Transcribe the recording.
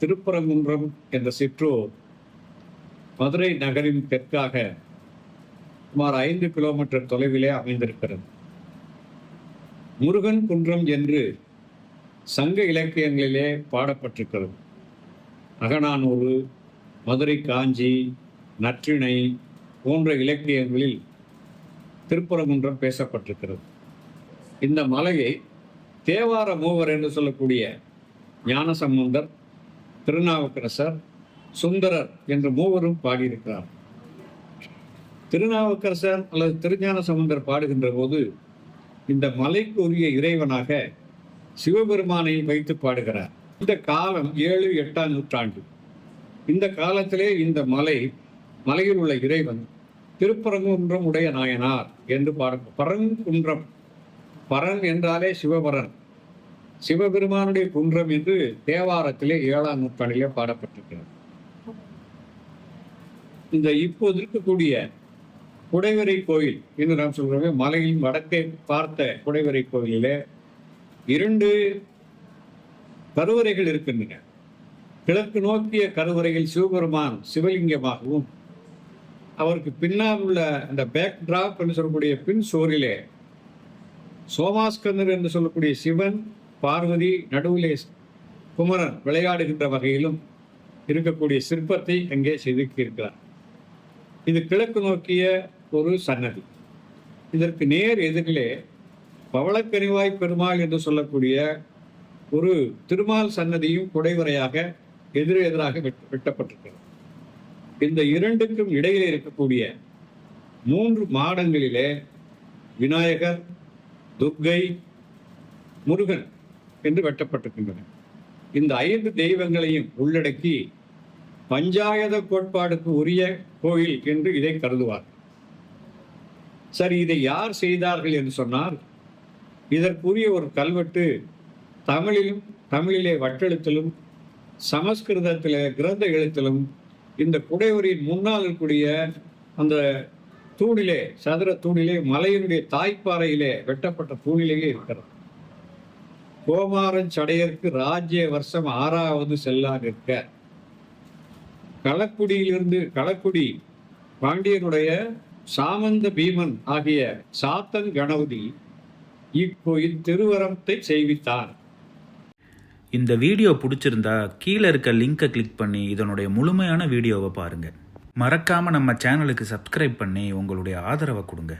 திருப்பரங்குன்றம் என்ற சிற்றூர் மதுரை நகரின் தெற்காக சுமார் ஐந்து கிலோமீட்டர் தொலைவிலே அமைந்திருக்கிறது. முருகன் குன்றம் என்று சங்க இலக்கியங்களிலே பாடப்பட்டிருக்கிறது. அகநானூறு மதுரை காஞ்சி நற்றிணை போன்ற இலக்கியங்களில் திருப்பரங்குன்றம் பேசப்பட்டிருக்கிறது. இந்த மலையை தேவார மூவர் என்று சொல்லக்கூடிய ஞானசம்பந்தர் திருநாவுக்கரசர் சுந்தரர் என்று மூவரும் பாடியிருக்கிறார். திருநாவுக்கரசர் அல்லது திருஞான சம்பந்தர் பாடுகின்ற போது இந்த மலைக்கு உரிய இறைவனாக சிவபெருமானை வைத்து பாடுகிறார். இந்த காலம் ஏழு எட்டாம் நூற்றாண்டு. இந்த காலத்திலே இந்த மலை மலையில் உள்ள இறைவன் திருப்பரங்குன்றம் உடைய நாயனார் என்று பாடு பரங்குன்றம் பரன் என்றாலே சிவபரன். சிவபெருமானுடைய குன்றம் என்று தேவாரத்திலே ஏழாம் நூற்றாண்டிலே பாடப்பட்டிருக்கிறது. இந்த இப்போது இருக்கக்கூடிய குடைவரை கோயில் என்று நாம் சொல்கிறோமே மலையின் வடக்கே பார்த்த குடைவரை கோயிலிலே இரண்டு கருவறைகள் இருக்கின்றன. கிழக்கு நோக்கிய கருவறையில் சிவபெருமான் சிவலிங்கமாகவும் அவருக்கு பின்னால் உள்ள அந்த பேக் டிராப் என்று சொல்லக்கூடிய பின் சோரிலே சோமாஸ்கந்தர் என்று சொல்லக்கூடிய சிவன் பார்வதி நடுவிலே குமரன் விளையாடுகின்ற வகையிலும் இருக்கக்கூடிய சிற்பத்தை அங்கே செதுக்கியிருக்கிறார் இது கிழக்கு நோக்கிய ஒரு சன்னதி. இதற்கு நேர் எதிரிலே பவளக்கரிவாய் பெருமாள் என்று சொல்லக்கூடிய ஒரு திருமால் சன்னதியும் குடைவரையாக எதிர் எதிராக வெட்- வெட்டப்பட்டிருக்கிறது. இந்த இரண்டுக்கும் இடையிலே இருக்கக்கூடிய மூன்று மாடங்களிலே விநாயகர் துர்கை முருகன் என்று வெட்டப்பட்டிருக்கின்றன. இந்த ஐந்து தெய்வங்களையும் உள்ளடக்கி பஞ்சாயத கோட்பாடுக்கு உரிய கோயில் என்று இதை கருதுவார். சரி இதை யார் செய்தார்கள் என்று சொன்னால் இதற்குரிய ஒரு கல்வெட்டு தமிழிலும் தமிழிலே வட்டெழுத்திலும் சமஸ்கிருதத்திலே கிரந்த எழுத்திலும் இந்த குடைவரின் முன்னால் இருக்கக்கூடிய அந்த தூணிலே சதுர தூணிலே மலையினுடைய தாய்ப்பாறையிலே வெட்டப்பட்ட தூணிலேயே இருக்கிறது. கோமாரன் சடையருக்கு ராஜ்ய வருஷம் ஆறாவது செல்லா நிற்க. களக்குடியிலிருந்து களக்குடி பாண்டியனுடைய சாமந்த பீமன் ஆகிய சாத்தன் கணபதி இக்கோயில் திருவரத்தை செய்வித்தார். இந்த வீடியோ பிடிச்சிருந்தா கீழே இருக்க லிங்கை கிளிக் பண்ணி இதனுடைய முழுமையான வீடியோவை பாருங்கள் மறக்காமல் நம்ம சேனலுக்கு சப்ஸ்கிரைப் பண்ணி உங்களுடைய ஆதரவை கொடுங்க.